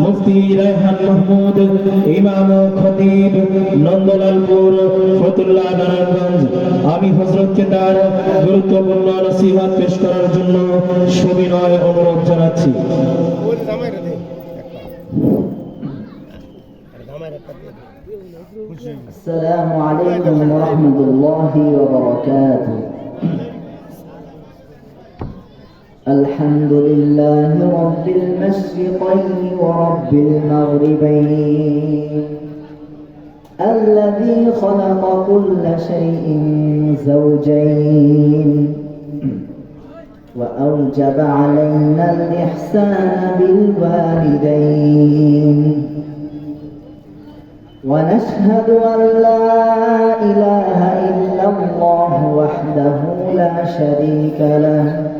মুফতি রায়হান মাহমুদ ইমাম ও খতিব নন্দলালপুর ফতুল্লাহ নারায়ণগঞ্জ আমি হজরতকে তার গুরুত্বপূর্ণ নসিহত পেশ করার জন্য সবিনয় অনুরোধ জানাচ্ছি ওই জামাইটা দে একটা আরে জামাইটা একটা দিয়ে দে খুশি হয়ে গেছে। السلام عليكم ورحمة الله وبركاته الحمد لله رب المشرقين ورب المغربين. الذي خلق كل شيء زوجين. وأوجب علينا الإحسان بالوالدين. ونشهد أن لا إله إلا الله وحده لا شريك له.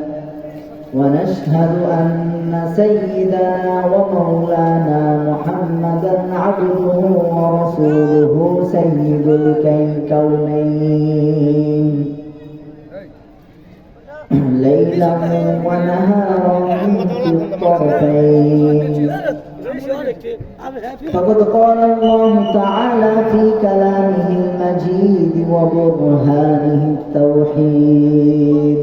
ونشهد أن سيدنا ومولانا محمدا عبده ورسوله سيد الكونين. ليلا ونهارا في الطرفين. فقد قال الله تعالى في كلامه المجيد وبرهانه التوحيد.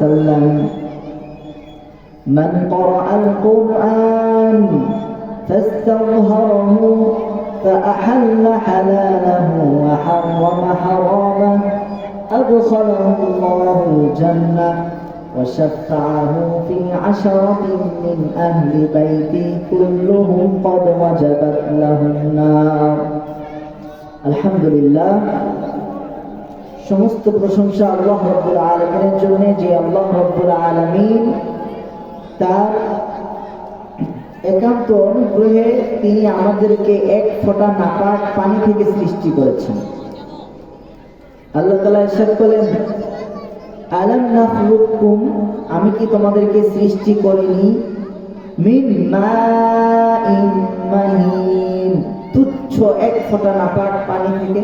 وسلم. من قرأ القرآن فاستظهره فأحل حلاله وحرم حرامه أدخله الله الجنة وشفعه في عشرة من أهل بيتي كلهم قد وجبت لهم النار. الحمد لله সমস্ত প্রশংসা আল্লাহ রব্বুল আলমিনের জন্য যে আল্লাহ রব্বুল আলমিন তার একান্ত অনুগ্রহে তিনি আমাদেরকে এক ফোঁটা নাপাক পানি থেকে সৃষ্টি করেছেন। আল্লাহ তালা এরশাদ করলেন, আলাম নাখলুকুম, আমি কি তোমাদেরকে সৃষ্টি করিনি? মিন মাহিন, তুচ্ছ এক ফোঁটা নাপাক পানি থেকে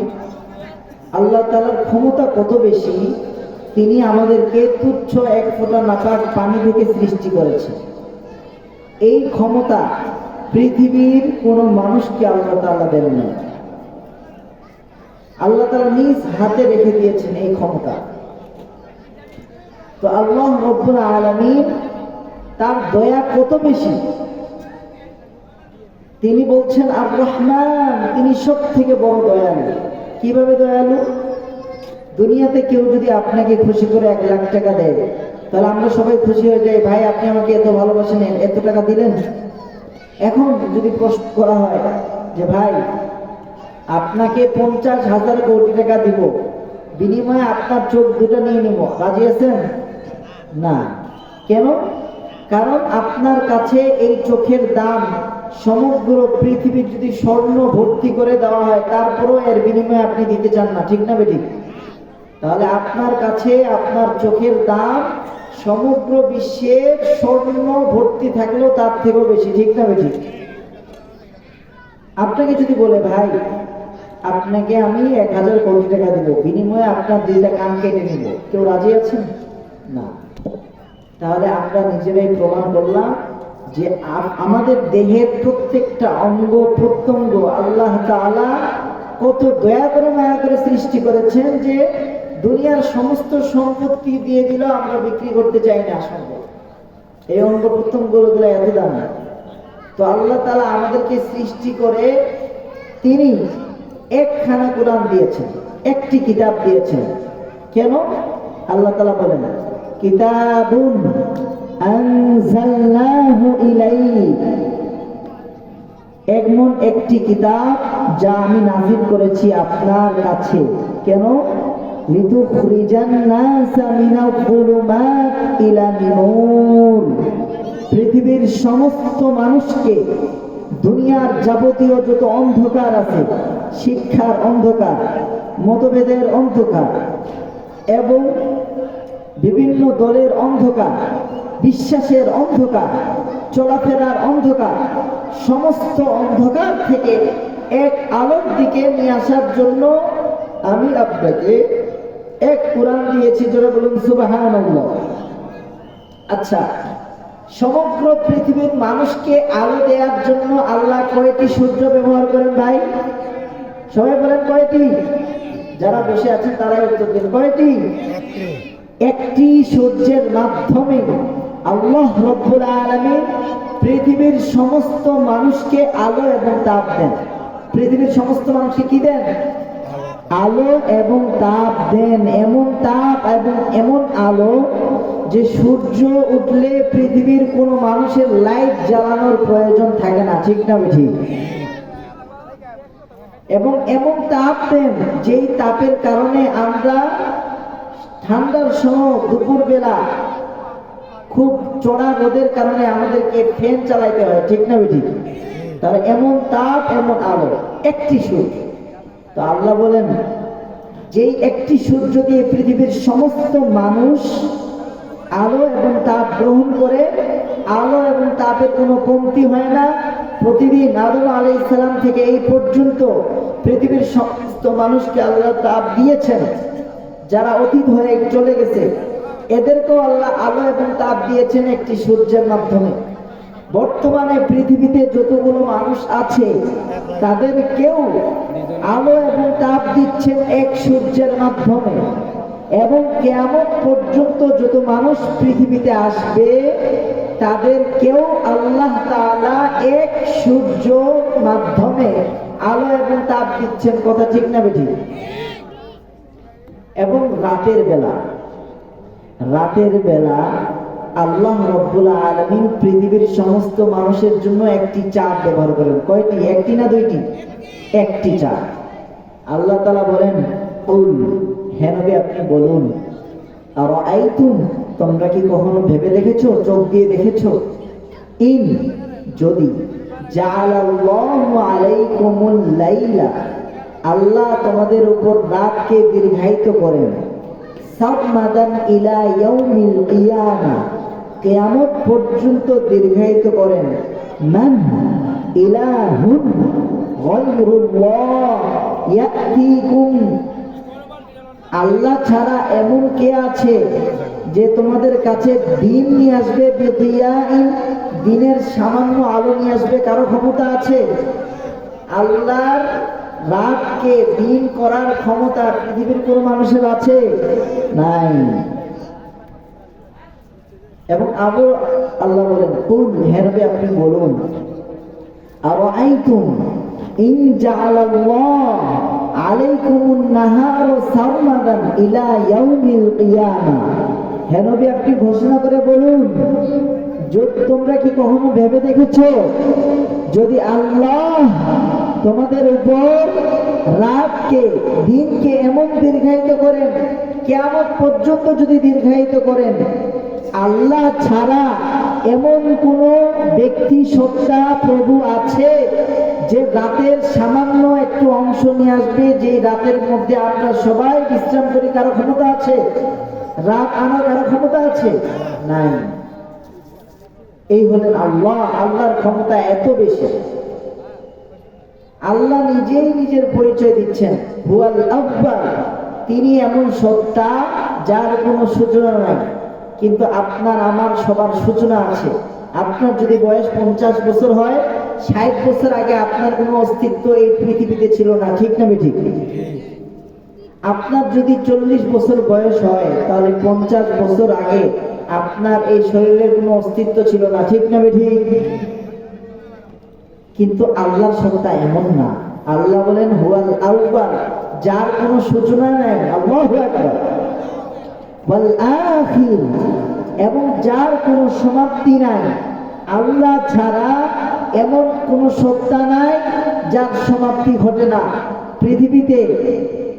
আল্লাহ তালার ক্ষমতা কত বেশি, তিনি আমাদেরকে তুচ্ছ এক ফোঁটা নাপাক পানি থেকে সৃষ্টি করেছেন এই ক্ষমতা পৃথিবীর কোনো মানুষকে আল্লাহ তাআলা দেন না আল্লাহ তালা নিজ হাতে রেখে দিয়েছেন এই ক্ষমতা। তো আল্লাহ রব্বুল আলামিন তার দয়া কত বেশি? তিনি বলছেন, আর রহমান, তিনি সব থেকে বড় দয়া দয়ালু। কীভাবে দয়ালু? দুনিয়াতে কেউ যদি আপনাকে খুশি করে এক লাখ টাকা দেয়, তাহলে আমরা সবাই খুশি হয়ে যাই। ভাই, আপনি আমাকে এত ভালোবাসেন এত টাকা দিলেন? এখন যদি প্রশ্ন করা হয় যে, ভাই, আপনাকে পঞ্চাশ হাজার কোটি টাকা দিব, বিনিময়ে আপনার চোখ দুটো নিয়ে নিব, রাজি আছেন? না। কেন? কারণ আপনার কাছে এই চোখের দাম সমগ্র পৃথিবী যদি স্বর্ণ ভর্তি করে দেওয়া হয়, তারপরেও এর বিনিময়ে আপনি দিতে চান না, ঠিক না বেঠিক তাহলে আপনার কাছে, আপনার চোখের দাম সমগ্র বিশ্বের স্বর্ণ ভর্তি থাকলেও তার থেকেও বেশি, ঠিক না বেঠিক আপনাকে যদি বলে, ভাই, আপনাকে আমি এক হাজার কোটি টাকা দিব, বিনিময়ে আপনার দুইটা কান কেটে নিব কেউ রাজি আছেন? না। তাহলে আমরা নিজেরাই প্রমাণ করলাম যে আমাদের দেহের প্রত্যেকটা অঙ্গ প্রত্যঙ্গ আল্লাহ তালা কত দয়া করে মায়া করে সৃষ্টি করেছেন যে দুনিয়ার সমস্ত সম্পত্তি দিয়ে দিল আমরা বিক্রি করতে চাই না সম্ভব এই অঙ্গ প্রত্যঙ্গগুলো এত দামি। তো আল্লাহ তাআলা আমাদেরকে সৃষ্টি করে তিনি একখানা কোরআন দিয়েছেন, একটি কিতাব দিয়েছেন। কেন? আল্লাহ তাআলা বলেন, কিতাবুন এমন একটি কিতাব যা আমি নাজিল করেছি আপনার কাছে। কেন? পৃথিবীর সমস্ত মানুষকে দুনিয়ার যাবতীয় যত অন্ধকার আছে, শিক্ষার অন্ধকার, মতভেদের অন্ধকার, এবং বিভিন্ন দলের অন্ধকার বিশ্বাসের অন্ধকার চলাফেরার অন্ধকার সমস্ত অন্ধকার থেকে এক আলোর দিকে নিয়ে আসার জন্য আমি আপনাকে এক কোরআন দিয়েছি যারা বলুন সুবাহান আচ্ছা সমগ্র পৃথিবীর মানুষকে আলো দেওয়ার জন্য আল্লাহ কয়টি সূর্য ব্যবহার করেন ভাই? সবাই বলেন কয়টি? যারা বসে আছেন তারাই উত্তর দিন। কয়টি? একটি। একটি সূর্যের মাধ্যমে আল্লাহ রব্বুল আলামিন পৃথিবীর সমস্ত মানুষকে আলো এবং তাপ দেন। পৃথিবীর সমস্ত মানুষকে কি দেন? আলো এবং তাপ দেন। এমন তাপ এবং এমন আলো যে সূর্য উঠলে পৃথিবীর কোনো মানুষের লাইট জ্বালানোর প্রয়োজন থাকে না। ঠিক না ঠিক এবং এমন তাপ দেন যেই তাপের কারণে আমরা ঠান্ডার সময় দুপুরবেলা খুব চড়া রোদের কারণে আমাদেরকে ফ্যান চালাইতে হয়, ঠিক না ঠিক তাহলে এমন তাপ, এমন আলো, একটি সূর্য। তো আল্লাহ বলেন, যেই একটি সূর্য দিয়ে পৃথিবীর সমস্ত মানুষ আলো এবং তাপ গ্রহণ করে, আলো এবং তাপের কোনো কমতি হয় না। প্রতিদিন আদম আলাই ইসলাম থেকে এই পর্যন্ত পৃথিবীর সমস্ত মানুষকে আল্লাহ তাপ দিয়েছেন। যারা অতীত হয়ে চলে গেছে এদেরকেও আল্লাহ আলো এবং তাপ দিয়েছেন একটি সূর্যের মাধ্যমে। বর্তমানে পৃথিবীতে যতগুলো মানুষ আছে, তাদের কেউ আলো এবং তাপ দিচ্ছেন এক সূর্যের মাধ্যমে। এবং কেমন পর্যন্ত যত মানুষ পৃথিবীতে আসবে, তাদের কেউ আল্লাহ তাআলা এক সূর্য মাধ্যমে আলো এবং তাপ দিচ্ছেন। কথা ঠিক না বেঠিক? এবং রাতের বেলা। রাতের বেলা আল্লাহ রব্বুল আলমিন পৃথিবীর সমস্ত মানুষের জন্য একটি চাঁদ ব্যবহার করেন কয়টি? একটি না দুইটি? একটি চাঁদ। আল্লাহ তালা বলেন উল হ্যাঁ নবী, আপনি বলুন আর আইতুম তোমরা কি কখনো ভেবে দেখেছ, চোখ দিয়ে দেখেছ? ইন, যদি আলাইকুমুল লাইলা, আল্লাহ তোমাদের উপর রাতকে দীর্ঘায়িত করেন। সাবমাদান ইলা ইয়াউমিল কিয়ামা। কিয়ামত পর্যন্ত দীর্ঘায়িত করেন। মান ইলাহুন গায়রুল্লাহ ইয়াতিকুম। আল্লাহ ছাড়া এমন কে আছে যে তোমাদের কাছে দিন নিয়ে আসবে দিনের সামান্য আলো নিয়ে আসবে কারও ক্ষমতা আছে? আল্লাহর রাতকে দিন করার ক্ষমতা পৃথিবীর কোন মানুষের আছে? নাই। এবং আবু, আল্লাহ বলেন, কুল হেরবে আপনি বলুন আর আইতুম ইন জাআলাল্লাহ আলাইকুমুন নাহার ইলা ইয়াউমিল কিয়ামা আপনি ঘোষণা করে বলুন, যদি তোমরা কি কখনো ভেবে দেখেছ, যদি আল্লাহ তোমাদের উপর রাতকে, দিনকে এমন দীর্ঘায়িত করেন কেমন পর্যন্ত যদি দীর্ঘায়িত করেন, আল্লাহ ছাড়া এমন কোন ব্যক্তি, সত্তা, প্রভু আছে যে রাতের সামান্য একটু অংশ নিয়ে আসবে, যে রাতের মধ্যে আমরা সবাই বিশ্রাম করি, কারও ক্ষমতা আছে? রাত আনার কারও ক্ষমতা আছে? নাই। এই হলেন আল্লাহ। আল্লাহর ক্ষমতা এত বেশি। আল্লাহ নিজেই নিজের পরিচয় দিচ্ছেন। হুয়াল আব্বার তিনি এমন সত্তা যার কোনো সূচনা নাই। কিন্তু আপনার, আমার সবার সূচনা আছে। আপনার যদি বয়স পঞ্চাশ বছর হয়, ষাট বছর আগে আপনার কোনো অস্তিত্ব এই পৃথিবীতে ছিল না, ঠিক না ঠিক আপনার যদি চল্লিশ বছর বয়স হয়, তাহলে পঞ্চাশ বছর আগে আপনার এই শরীরের কোনো অস্তিত্ব ছিল না, ঠিক না ঠিক কিন্তু আল্লাহর সত্তা এমন না। আল্লাহ বলেন, হুয়াল আউ্বাল যার কোনো সূচনা নেই। আল্লাহু আখির এবং যার কোনো সমাপ্তি নাই। আল্লাহ ছাড়া এমন কোন সত্তা নাই, যার সমাপ্তি ঘটে না। পৃথিবীতে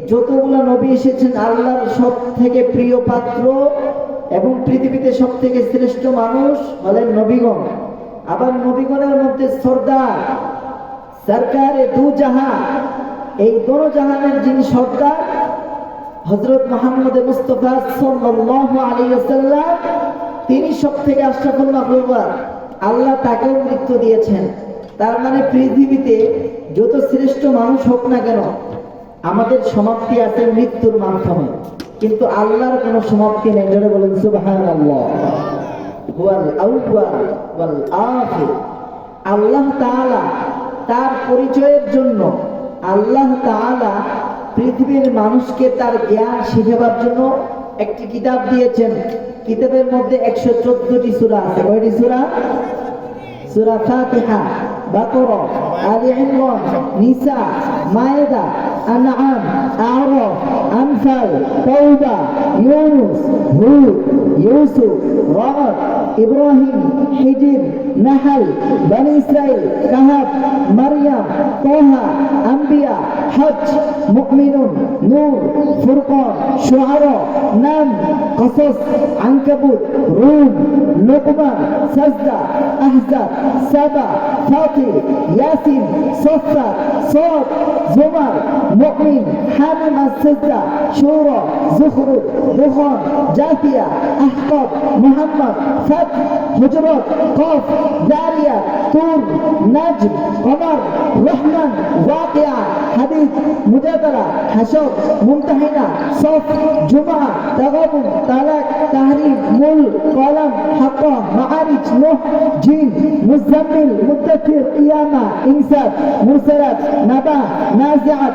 যতগুলো নবী এসেছেন, আল্লাহর সব থেকে প্রিয় পাত্র এবং পৃথিবীতে সব থেকে শ্রেষ্ঠ মানুষ হলেন নবীগণ। আবার নবীগণের মধ্যে সর্দার, সরকারে দু জাহান, এই দোনো জাহানের যিনি সর্দার হজরত মোহাম্মদ মুস্তফা সাল্লাল্লাহু আলাইহি ওয়াসাল্লাম, তিনি সব থেকে আশরাফুল মাখলুকাত আল্লাহ তাকেও মৃত্যু দিয়েছেন। তার মানে পৃথিবীতে যত শ্রেষ্ঠ মানুষ হোক না কেন, আমাদের সমাপ্তি আছে মৃত্যুর মাধ্যমে। কিন্তু আল্লাহর কোনো সমাপ্তি নেই বলেন, সুবহানাল্লাহ। হুয়াল আউয়াল ওয়াল আখির। আল্লাহ তাআলা তার পরিচয়ের জন্য আল্লাহ তাআলা পৃথিবীর মানুষকে তার জ্ঞান শিখাবার জন্য একটি কিতাব দিয়েছেন। কিতাবের মধ্যে একশো চোদ্দটি সূরা আছে। কয়টি সূরা? সূরা ফাতিহা, বাকরা, আলি ইমরান, নিসা, মায়েদা, আনআম, আ'রাফ, আনফাল, তাওবা, ইউনুস, হুদ, ইউসুফ, রাদ ইব্রাহিম হিজির নাহাল, বনি ইসরায়েল কাহাব, মারিয়াম কোহা আম্বিয়া হজ মুকমিনুন নূর, ফুরকন, শুআর, নাম, কসস, আনকাবুত, রুম, লোকমান, সাজদা আহজাদ সাবা ফাতির ইয়াসিন সফা সব زمر مؤمن حامم السجدة شورى زخرف دخان جاثية أحقاب محمد فتح حجرات قاف دارية তুর নাজম অমর রহমান, ওয়াকিয়া, হাদিস মুজাদারা হাসব মুমতাহিনা, সফ জুমা তাগাবুন তালাক, তাহরিম, মূল, কলম, হাক্কা, মাআরিজ, নুহ, জিন, মুজাম্মিল মুদাথির ইয়ামা, ইনসাফ, মুরসালাত, নাবা, নাজিআত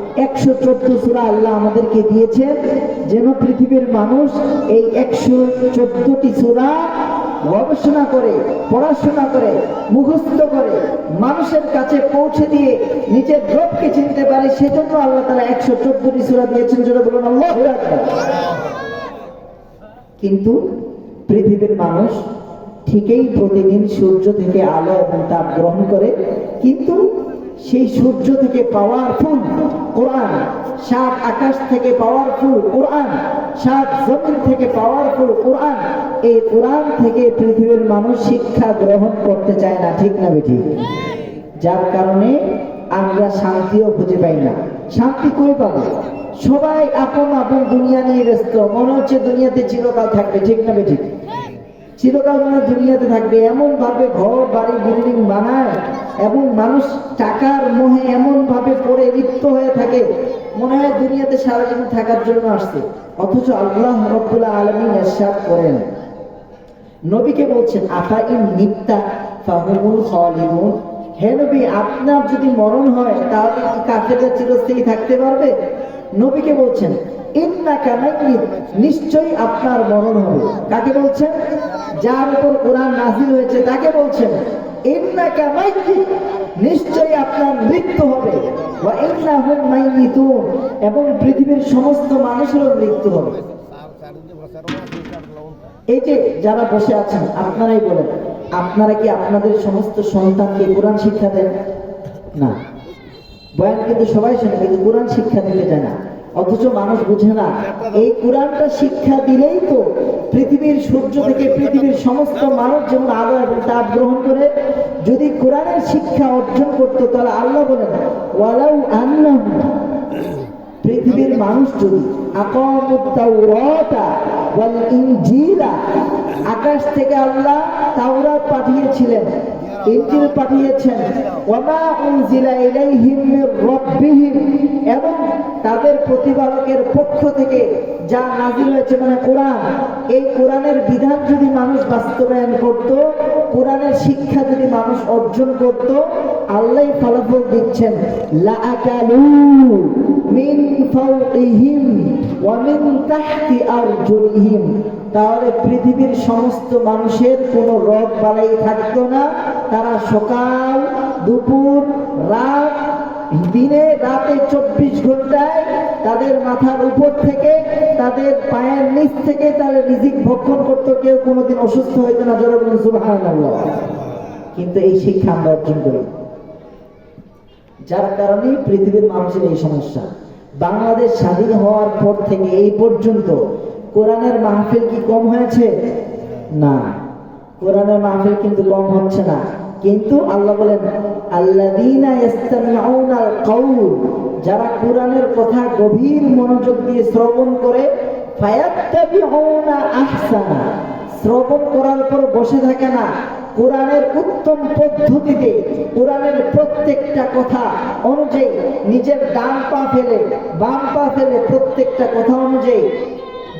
একশো চোদ্দ সুরা আল্লাহ আমাদেরকে দিয়েছেন যেন পৃথিবীর মানুষ এই একশো চোদ্দটি সুরা গবেষণা করে, পড়াশোনা করে, মুখস্থ করে, মানুষের কাছে পৌঁছে দিয়ে নিজের দ্রবকে চিনতে পারে, সেজন্য আল্লাহ তালা একশো চোদ্দটি সুরা দিয়েছেন। যেটা বলুন, আল্লাহ কিন্তু পৃথিবীর মানুষ ঠিকই প্রতিদিন সূর্য থেকে আলো এবং তাপ গ্রহণ করে, কিন্তু সেই সূর্য থেকে পাওয়ারফুল কোরআন সাত আকাশ থেকে পাওয়ারফুল কোরআন সাত জমিন থেকে পাওয়ারফুল কোরআন এই কোরআন থেকে পৃথিবীর মানুষ শিক্ষা গ্রহণ করতে চায় না ঠিক না বেঠি? যার কারণে আমরা শান্তিও খুঁজে পাই না। শান্তি কই পাবো? সবাই আপন আপন দুনিয়া নিয়ে ব্যস্ত। মনে হচ্ছে দুনিয়াতে চিরকাল থাকবে ঠিক না বেঠিক চিরকাল মানে দুনিয়াতে থাকবে। এমন ভাবে ঘর বাড়ি বিল্ডিং বানায় এবং মানুষ টাকার মোহে এমন ভাবে পড়ে লিপ্ত হয়ে থাকে, মনে হয় দুনিয়াতে সারা জীবন থাকার জন্য আসছে। অথচ আল্লাহ রব্বুল্লাহ আলমিন এরশাদ করেন। নবীকে বলছেন, আফা ইন মিথ্যা ফাহুমুল খালিদুন? হে নবী, আপনার যদি মরণ হয়, তাহলে কি কাফেররা চিরস্থায়ী থাকতে পারবে? নবীকে বলছেন, ইন্নাকা মাইয়িত, নিশ্চয়ই আপনার মরণ হবে। কাকে বলছেন? যার উপর কোরআন নাজিল হয়েছে, তাকে বলছেন ইন্নাকা আপনার মৃত্যু হবে। ওয়া ইন্নাহুম মাইয়িতুন এবং পৃথিবীর সমস্ত মানুষেরও মৃত্যু হবে। এই যে যারা বসে আছেন, আপনারাই বলেন, আপনারা কি আপনাদের সমস্ত সন্তানকে কোরআন শিক্ষা দেন? না। বয়ান কিন্তু সবাই শোনে, কিন্তু কোরআন শিক্ষা দিতে যায় না। অথচ মানুষ বুঝে না, এই কোরআনটা শিক্ষা দিলেই তো পৃথিবীর সূর্য থেকে পৃথিবীর সমস্ত মানুষ যেমন আলো এবং তাপ গ্রহণ করে। যদি কোরআনের শিক্ষা অর্জন করতো, তাহলে আল্লাহ বলেন, ওয়ালাউ আন্নাহু পৃথিবীর মানুষ যদি আকাশ থেকে আল্লাহ তাওরাত পাঠিয়েছিলেন, ইনজিল পাঠিয়েছেন ওয়ামা উনজিলা ইলাইহিম মির রাব্বিহিম এবং তাদের প্রতিপালকের পক্ষ থেকে যা নাজিল হয়েছে মানে কোরআন, এই কোরআনের বিধান যদি মানুষ বাস্তবায়ন করত, কোরআনের শিক্ষা যদি মানুষ অর্জন করত, আল্লাহ ফলাফল দিচ্ছেন তাহলে পৃথিবীর সমস্ত মানুষের কোনো রোগ বালাই থাকতো না, তারা সকাল, দুপুর, রাত দিনে রাতে চব্বিশ ঘন্টায় তাদের মাথার উপর থেকে, তাদের পায়ের নিচ থেকে তাদের রিজিক ভক্ষণ করতো, কেউ কোনোদিন অসুস্থ হইতো না, জোরে কিন্তু এই শিক্ষা আমরা অর্জন করি। যার কারণে পৃথিবীর মানুষের এই সমস্যা। বাংলাদেশ স্বাধীন হওয়ার পর থেকে এই পর্যন্ত কোরআনের মাহফিল কি কম হয়েছে? না। কোরআনের মাহফিল কিন্তু কম হচ্ছে না। কিন্তু আল্লাহ বলেন ইস্তামিউনাল যারা কোরআনের কথা গভীর মনোযোগ দিয়ে শ্রবণ করে শ্রবণ করার পর বসে থাকে না। কোরআনের উত্তম পদ্ধতিতে, কোরআনের প্রত্যেকটা কথা অনুযায়ী নিজের ডান পা ফেলে, বাম পা ফেলে প্রত্যেকটা কথা অনুযায়ী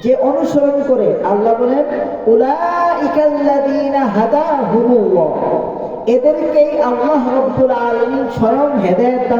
যে অনুসরণ করে, আল্লাহ বলেন, উলাইকাল্লাযীনা হাদাহুমুল্লাহ এদেরকেই আল্লাহ রব্দুল আলমী স্বয়ং হেদায়ত দান